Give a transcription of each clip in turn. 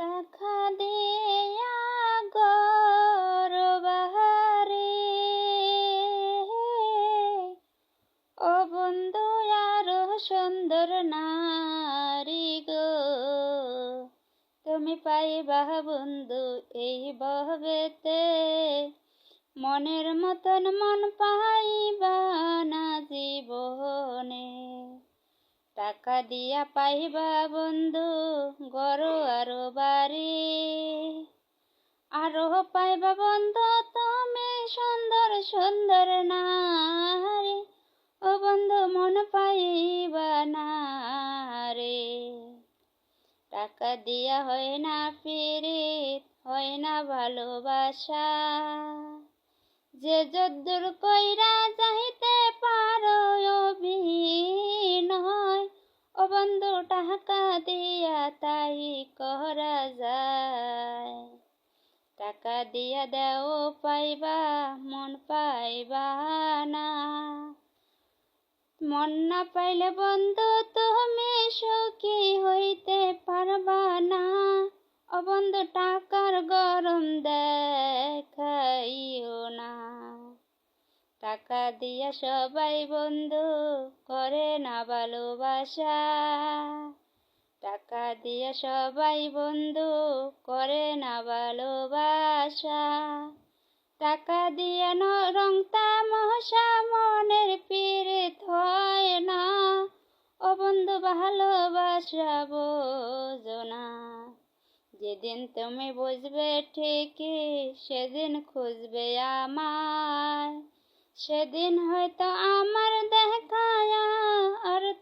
টাকা দিয়া গর বাহারে। ও বন্ধু, আরও সুন্দর নারী গো। তুমি পাইবা বন্ধু এই বহবেতে মনের মতন মন পাইবা না জীবনে। টাকা দিয়া পাইবা বন্ধু, গর আরও বাড়ি আরও পাইবা বন্ধু, তুমি সুন্দর সুন্দর নারী ও বন্ধু, মন পাইবা না রে টাকা দিয়া হয় না পিরিত হয় না ভালোবাসা। যে যদ্দুর কইরা যাইতে পারো অভিনয় ও বন্ধু, টাকা দিয়া তাই করা যায়। টাকা দিয়া দেও, পাইবা, মন পাইবা না। মন না পাইলে বন্ধু, তুমি সুখী হইতে পারবা না। ও বন্ধু, টাকার গরম দেখাইও না। টাকা দিয়া সবাই বন্ধু, করে না ভালোবাসা। টাকা দিয়ে সবাই বন্ধু করে না ভালোবাসা। টাকা দিয়ে রং তামসা মনের পীড়িত হয় না। ও বন্ধু, ভালোবাসা বোঝো না। যেদিন তুমি বুঝবে ঠিকই, সেদিন খুঁজবে আমায় সেদিন হয়তো আমার দেখায় আর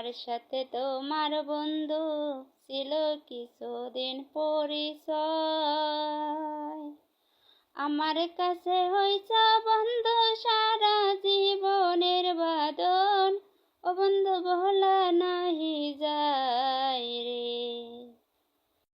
আমার সাথে তোমার বন্ধু ছিল কিছুদিন পরিচয়। আমার কাছে হইছ বন্ধু সারা জীবনের বাদন। ও বন্ধু বহলা নাহি যায় রে।